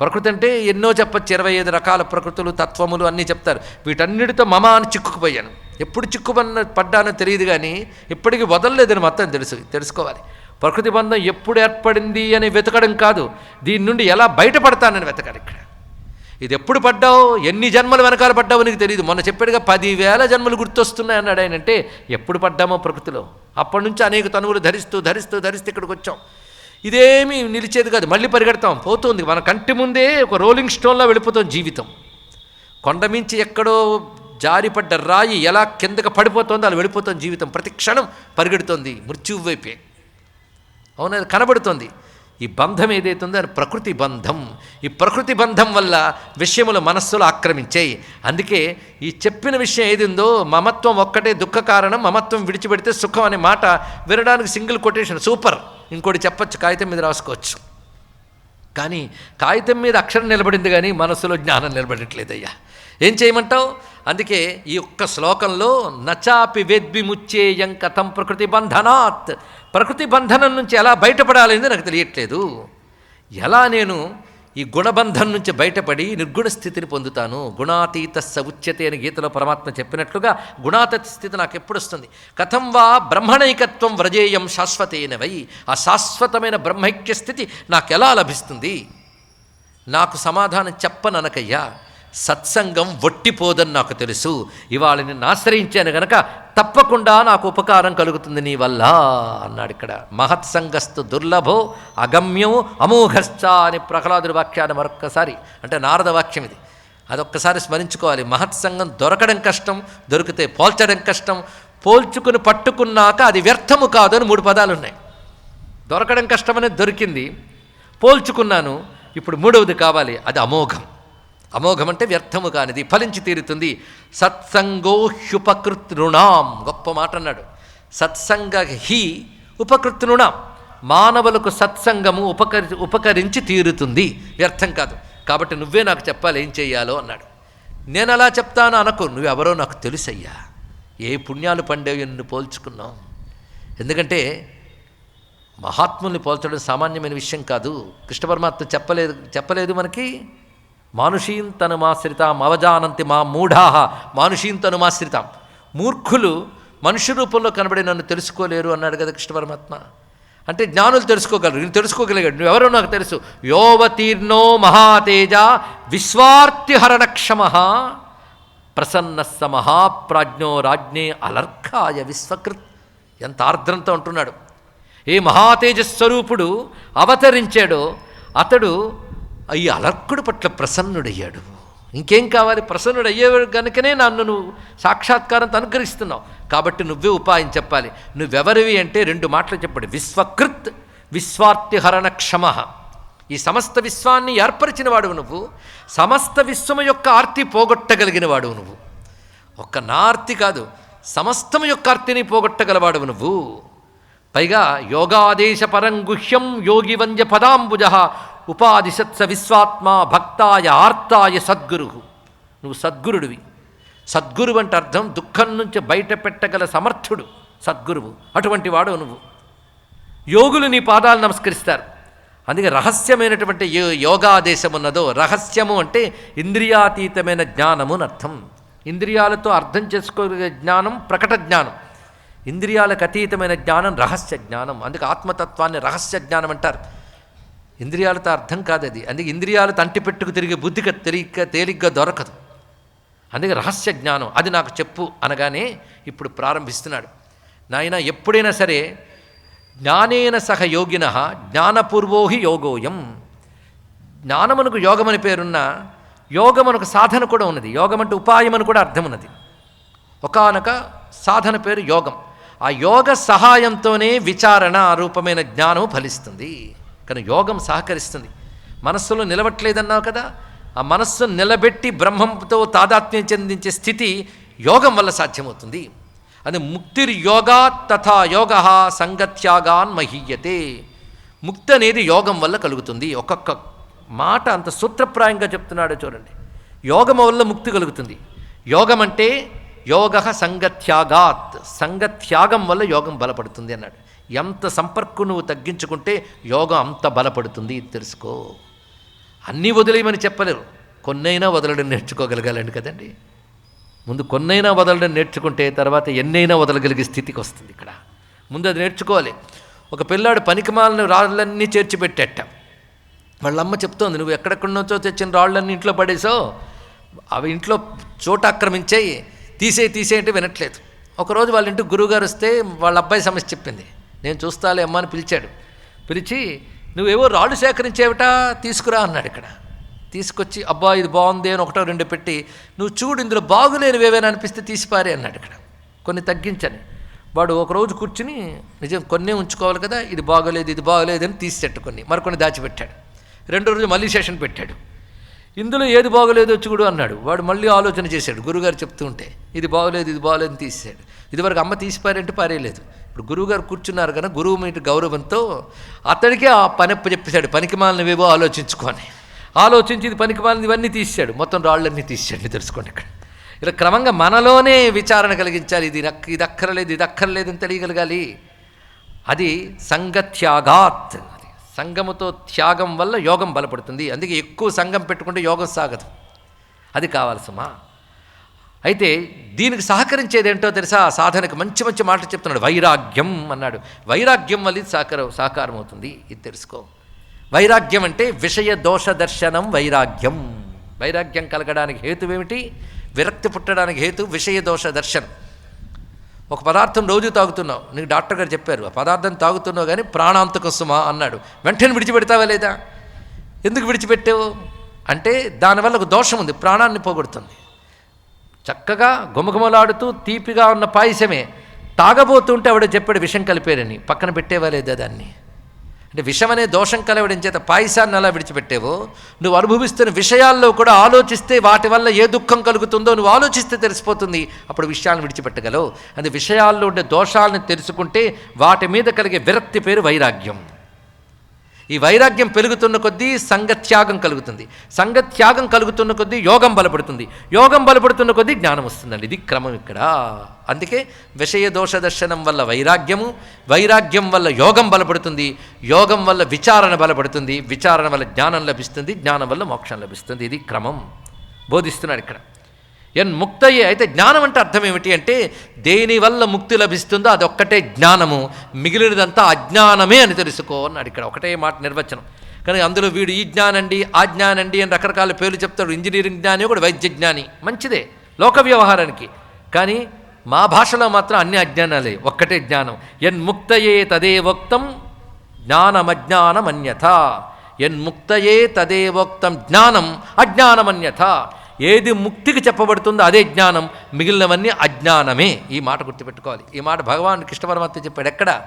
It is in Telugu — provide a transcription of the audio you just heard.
ప్రకృతి అంటే ఎన్నో చెప్పచ్చు. ఇరవై ఐదు రకాల ప్రకృతులు తత్వములు అన్నీ చెప్తారు. వీటన్నిటితో మమ అని చిక్కుకుపోయాను. ఎప్పుడు చిక్కుపన్న పడ్డానో తెలియదు కానీ ఇప్పటికీ వదలలేదని మొత్తం తెలుసు తెలుసుకోవాలి. ప్రకృతి బంధం ఎప్పుడు ఏర్పడింది అని వెతకడం కాదు. దీని నుండి ఎలా బయటపడతానని వెతకాలి ఇక్కడ. ఇది ఎప్పుడు పడ్డావు? ఎన్ని జన్మలు వెనకాల పడ్డావు నీకు తెలియదు మొన్న చెప్పాడుగా పదివేల జన్మలు గుర్తొస్తున్నాయి అన్నాడు ఆయన అంటే ఎప్పుడు పడ్డామో ప్రకృతిలో? అప్పటి నుంచి అనేక తనువులు ధరిస్తూ ధరిస్తూ ధరిస్తూ ఇక్కడికి వచ్చాం. ఇదేమీ నిలిచేది కాదు. మళ్ళీ పరిగెడతాం. పోతుంది. మన కంటి ముందే ఒక రోలింగ్ స్టోన్లో వెళ్ళిపోతాం జీవితం. కొండమించి ఎక్కడో జారిపడ్డ రాయి ఎలా కిందకి పడిపోతుందో అలా వెళ్ళిపోతుంది జీవితం. ప్రతి క్షణం పరిగెడుతోంది మృత్యువు వైపే. అవునా? కనబడుతోంది. ఈ బంధం ఏదైతుందో అది ప్రకృతి బంధం. ఈ ప్రకృతి బంధం వల్ల విషయములు మనస్సులో ఆక్రమించాయి. అందుకే ఈ చెప్పిన విషయం ఏది ఉందో మమత్వం ఒక్కటే దుఃఖ కారణం. మమత్వం విడిచిపెడితే సుఖం అనే మాట వినడానికి సింగిల్ కొటేషన్. సూపర్. ఇంకోటి చెప్పొచ్చు కాగితం మీద రాసుకోవచ్చు. కానీ కాగితం మీద అక్షరం నిలబడింది కానీ మనసులో జ్ఞానం నిలబడట్లేదయ్యా. ఏం చేయమంటావు? అందుకే ఈ ఒక్క శ్లోకంలో నచాపి వేద్విముచ్చేయం కథం ప్రకృతి బంధనాత్. ప్రకృతి బంధనం నుంచి ఎలా బయటపడాలనేది నాకు తెలియట్లేదు. ఎలా నేను ఈ గుణబంధం నుంచి బయటపడి నిర్గుణ స్థితిని పొందుతాను. గుణాతీత స అని గీతలో పరమాత్మ చెప్పినట్లుగా గుణాతీత స్థితి నాకు ఎప్పుడు వస్తుంది? కథం వా బ్రహ్మణైకత్వం వ్రజేయం శాశ్వతేన వై. ఆ శాశ్వతమైన బ్రహ్మైక్య స్థితి నాకు ఎలా లభిస్తుంది? నాకు సమాధానం చెప్పననకయ్యా. సత్సంగం వట్టిపోదని నాకు తెలుసు. ఇవాళ నిన్ను ఆశ్రయించాను గనక తప్పకుండా నాకు ఉపకారం కలుగుతుంది నీ వల్ల అన్నాడు ఇక్కడ. మహత్సంగస్తు దుర్లభో అగమ్యం అమోఘశ్చ అని ప్రహ్లాదుడి వాక్యాన్ని మరొక్కసారి అంటే నారద వాక్యం ఇది. అదొక్కసారి స్మరించుకోవాలి. మహత్సంగం దొరకడం కష్టం దొరికితే పోల్చడం కష్టం. పోల్చుకుని పట్టుకున్నాక అది వ్యర్థము కాదు అని మూడు పదాలు ఉన్నాయి. దొరకడం కష్టమనేది దొరికింది. పోల్చుకున్నాను ఇప్పుడు మూడవది కావాలి అది అమోఘం. అమోఘం అంటే వ్యర్థము కానిది ఫలించి తీరుతుంది. సత్సంగోహ్యుపకృతృణాం గొప్ప మాట అన్నాడు. సత్సంగ హి ఉపకృతృణాం మానవులకు సత్సంగము ఉపకరి ఉపకరించి తీరుతుంది. వ్యర్థం కాదు. కాబట్టి నువ్వే నాకు చెప్పాలి ఏం చెయ్యాలో అన్నాడు. నేను అలా చెప్తాను అనకు నువ్వెవరో నాకు తెలుసయ్యా. ఏ పుణ్యాలు పండేవి నిన్ను పోల్చుకున్నావు ఎందుకంటే మహాత్ముల్ని పోల్చడం సామాన్యమైన విషయం కాదు. కృష్ణ పరమాత్మ చెప్పలేదు చెప్పలేదు మనకి. మానుషీం తనుమాశ్రితాం అవజానంతి మా మూఢాహ మానుషీం తనుమాశ్రితాం మూర్ఖులు మనుష్య రూపంలో కనబడి నన్ను తెలుసుకోలేరు అన్నాడు కదా కృష్ణ పరమాత్మ అంటే జ్ఞానులు తెలుసుకోగలరు. నేను తెలుసుకోగలిగాడు నువ్వెవరో నాకు తెలుసు. యోవతీర్ణో మహాతేజ విశ్వార్తిహరణక్షమ. ప్రసన్న స మహాప్రాజ్ఞో రాజ్ఞే అలర్కాయ విశ్వకృత్. ఎంత ఆర్ద్రంతో అంటున్నాడు ఏ మహాతేజస్వరూపుడు అవతరించాడో అతడు ఈ అలర్కుడు పట్ల ప్రసన్నుడయ్యాడు. ఇంకేం కావాలి? ప్రసన్నుడు అయ్యేవాడు కనుకనే నన్ను నువ్వు సాక్షాత్కారంతో అనుగ్రహిస్తున్నావు. కాబట్టి నువ్వే ఉపాయం చెప్పాలి. నువ్వెవరివి అంటే రెండు మాటలు చెప్పాడు. విశ్వకృత్ విశ్వార్తిహరణ క్షమ. ఈ సమస్త విశ్వాన్ని ఏర్పరిచిన వాడువు నువ్వు. సమస్త విశ్వము యొక్క ఆర్తి పోగొట్టగలిగిన వాడువు నువ్వు. ఒక్క నా ఆర్తి కాదు సమస్తం యొక్క ఆర్తిని పోగొట్టగలవాడువు నువ్వు. పైగా యోగాదేశ పరంగుహ్యం యోగి వంద్య పదాంబుజ ఉపాదిశత్స విశ్వాత్మ భక్తాయ ఆర్తాయ సద్గురు నువ్వు సద్గురుడివి. సద్గురువు అంటే అర్థం దుఃఖం నుంచి బయట పెట్టగల సమర్థుడు సద్గురువు. అటువంటి వాడు నువ్వు. యోగులు నీ పాదాలు నమస్కరిస్తారు. అందుకే రహస్యమైనటువంటి యో యోగాదేశం ఉన్నదో రహస్యము అంటే ఇంద్రియాతీతమైన జ్ఞానము అని అర్థం. ఇంద్రియాలతో అర్థం చేసుకోగలిగే జ్ఞానం ప్రకట జ్ఞానం. ఇంద్రియాలకు అతీతమైన జ్ఞానం రహస్య జ్ఞానం. అందుకే ఆత్మతత్వాన్ని రహస్య జ్ఞానం అంటారు. ఇంద్రియాలతో అర్థం కాదు అది అందుకే ఇంద్రియాలు తంటి పెట్టుకు తిరిగే బుద్ధిగా తెలియక తేలిగ్గా దొరకదు. అందుకే రహస్య జ్ఞానం అది నాకు చెప్పు అనగానే ఇప్పుడు ప్రారంభిస్తున్నాడు. నాయన ఎప్పుడైనా సరే జ్ఞానేన సహ యోగిన జ్ఞానపూర్వోహి యోగోయం. జ్ఞానమునకు యోగమని పేరున్న యోగమునకు సాధన కూడా ఉన్నది. యోగం అంటే ఉపాయం అని కూడా అర్థం ఉన్నది ఒకనొక సాధన పేరు యోగం. ఆ యోగ సహాయంతోనే విచారణ రూపమైన జ్ఞానము ఫలిస్తుంది. కానీ యోగం సహకరిస్తుంది. మనస్సులో నిలవట్లేదన్నావు కదా ఆ మనస్సును నిలబెట్టి బ్రహ్మంతో తాదాత్మ్యం చెందించే స్థితి యోగం వల్ల సాధ్యమవుతుంది. అది ముక్తిర్యోగా తథా యోగ సంగత్యాగాన్ మహీయతే. ముక్తి అనేది యోగం వల్ల కలుగుతుంది. ఒక్కొక్క మాట అంత సూత్రప్రాయంగా చెప్తున్నాడో చూడండి. యోగం వల్ల ముక్తి కలుగుతుంది. యోగం అంటే యోగ సంగత్యాగాత్ సంగత్యాగం వల్ల యోగం బలపడుతుంది అన్నాడు. ఎంత సంపర్కం నువ్వు తగ్గించుకుంటే యోగం అంత బలపడుతుంది తెలుసుకో. అన్నీ వదిలేయమని చెప్పలేరు. కొన్నైనా వదలడం నేర్చుకోగలగాలండి కదండి. ముందు కొన్నైనా వదలడం నేర్చుకుంటే తర్వాత ఎన్నైనా వదలగలిగే స్థితికి వస్తుంది ఇక్కడ. ముందు అది నేర్చుకోవాలి. ఒక పిల్లాడు పనికిమాలని రాళ్ళన్నీ చేర్చిపెట్టేట వాళ్ళ అమ్మ చెప్తోంది నువ్వు ఎక్కడెక్కడి నుంచో తెచ్చిన రాళ్ళన్నీ ఇంట్లో పడేసో అవి ఇంట్లో చోట ఆక్రమించాయి. తీసే తీసే అంటే వినట్లేదు. ఒకరోజు వాళ్ళ ఇంటికి గురువుగారు వస్తే వాళ్ళ అబ్బాయి సమస్య చెప్పింది. నేను చూస్తాలే అమ్మ అని పిలిచాడు. పిలిచి నువ్వేవో రాళ్ళు సేకరించేవిటా? తీసుకురా అన్నాడు ఇక్కడ. తీసుకొచ్చి అబ్బా ఇది బాగుంది అని ఒకటో రెండు పెట్టి నువ్వు చూడు ఇందులో బాగులేనివి ఏవైనా అనిపిస్తే తీసిపారే అన్నాడు ఇక్కడ. కొన్ని తగ్గించని. వాడు ఒకరోజు కూర్చుని నిజం కొన్నే ఉంచుకోవాలి కదా ఇది బాగోలేదు ఇది బాగోలేదు అని తీసేట్టు కొన్ని. మరికొన్ని దాచిపెట్టాడు. రెండో రోజు మళ్ళీ సెషన్ పెట్టాడు. ఇందులో ఏది బాగోలేదో చూడు అన్నాడు. వాడు మళ్ళీ ఆలోచన చేశాడు. గురుగారు చెప్తూ ఉంటే ఇది బాగోలేదు ఇది బాగోలేదు తీసాడు తీసేశాడు. ఇదివరకు అమ్మ తీసిపారంటే పారేయలేదు. ఇప్పుడు గురువుగారు కూర్చున్నారు కదా గురువు మీద గౌరవంతో అతడికే ఆ పని చెప్పేశాడు. పనికి మాలినవేవో ఆలోచించుకొని ఆలోచించి ఇది పనికి మాలినవి ఇవన్నీ తీసాడు మొత్తం రాళ్ళన్నీ తీసాడు తెలుసుకోండి ఇక్కడ. ఇలా క్రమంగా మనలోనే విచారణ కలిగించాలి. ఇది ఇది అక్కర్లేదు ఇది అక్కర్లేదు అని తెలియగలగాలి. అది సంగత్యాగాత్ సంగముతో త్యాగం వల్ల యోగం బలపడుతుంది. అందుకే ఎక్కువ సంఘం పెట్టుకుంటే యోగం సాగదు. అది కావాల్సమా అయితే దీనికి సహకరించేది ఏంటో తెలుసా? ఆ సాధనకు మంచి మంచి మాటలు చెప్తున్నాడు. వైరాగ్యం అన్నాడు. వైరాగ్యం వల్ల ఇది సహకారం సాకారం అవుతుంది ఇది తెలుసుకో. వైరాగ్యం అంటే విషయ దోష దర్శనం వైరాగ్యం. వైరాగ్యం కలగడానికి హేతు ఏమిటి విరక్తి పుట్టడానికి హేతు విషయ దోష దర్శనం. ఒక పదార్థం రోజు తాగుతున్నావు. నీకు డాక్టర్ గారు చెప్పారు ఆ పదార్థం తాగుతున్నావు కానీ ప్రాణాంతక సుమా అన్నాడు. వెంటనే విడిచిపెడతావా లేదా? ఎందుకు విడిచిపెట్టావు? అంటే దానివల్ల ఒక దోషం ఉంది ప్రాణాన్ని పోగొడుతుంది. చక్కగా గుమగుమలాడుతూ తీపిగా ఉన్న పాయసమే తాగబోతుంటే ఆవిడ చెప్పాడు విషం కలిపారని పక్కన పెట్టేవా లేదా దాన్ని? అంటే విషం అనే దోషం కలవడం చేత పాయసాన్ని అలా విడిచిపెట్టేవో? నువ్వు అనుభవిస్తున్న విషయాల్లో కూడా ఆలోచిస్తే వాటి వల్ల ఏ దుఃఖం కలుగుతుందో నువ్వు ఆలోచిస్తే తెలిసిపోతుంది. అప్పుడు విషయాలను విడిచిపెట్టగలవు. అది విషయాల్లో ఉండే దోషాలను తెలుసుకుంటే వాటి మీద కలిగే విరక్తి పేరు వైరాగ్యం. ఈ వైరాగ్యం పెరుగుతున్న కొద్దీ సంగత్యాగం కలుగుతుంది. సంగత్యాగం కలుగుతున్న కొద్దీ యోగం బలపడుతుంది. యోగం బలపడుతున్న కొద్దీ జ్ఞానం వస్తుందండి. ఇది క్రమం ఇక్కడ. అందుకే విషయ దోష దర్శనం వల్ల వైరాగ్యము వైరాగ్యం వల్ల యోగం బలపడుతుంది. యోగం వల్ల విచారణ బలపడుతుంది. విచారణ వల్ల జ్ఞానం లభిస్తుంది. జ్ఞానం వల్ల మోక్షం లభిస్తుంది. ఇది క్రమం. బోధిస్తున్నాడు ఇక్కడ. ముక్తయే అయితే జ్ఞానం అంటే అర్థం ఏమిటి అంటే దేనివల్ల ముక్తి లభిస్తుందో అదొక్కటే జ్ఞానము మిగిలినదంతా అజ్ఞానమే అని తెలుసుకో అన్నాడు ఇక్కడ ఒకటే మాట నిర్వచనం. కానీ అందులో వీడు ఈ జ్ఞానండి ఆ జ్ఞానండి అని రకరకాల పేర్లు చెప్తాడు. ఇంజనీరింగ్ జ్ఞాని కూడా వైద్య జ్ఞాని. మంచిదే లోక వ్యవహారానికి. కానీ మా భాషలో మాత్రం అన్ని అజ్ఞానాలే ఒక్కటే జ్ఞానం. ఎన్ ముక్తయే తదేవోక్తం జ్ఞానమజ్ఞానమన్యథ. ఎన్ముక్తయే తదేవోక్తం జ్ఞానం అజ్ఞానమన్యథ. ఏది ముక్తికి చెప్పబడుతుందో అదే జ్ఞానం మిగిలినవన్నీ అజ్ఞానమే. ఈ మాట గుర్తుపెట్టుకోవాలి. ఈ మాట భగవాన్ కృష్ణ పరమాత్మ చెప్పాడు. ఎక్కడ?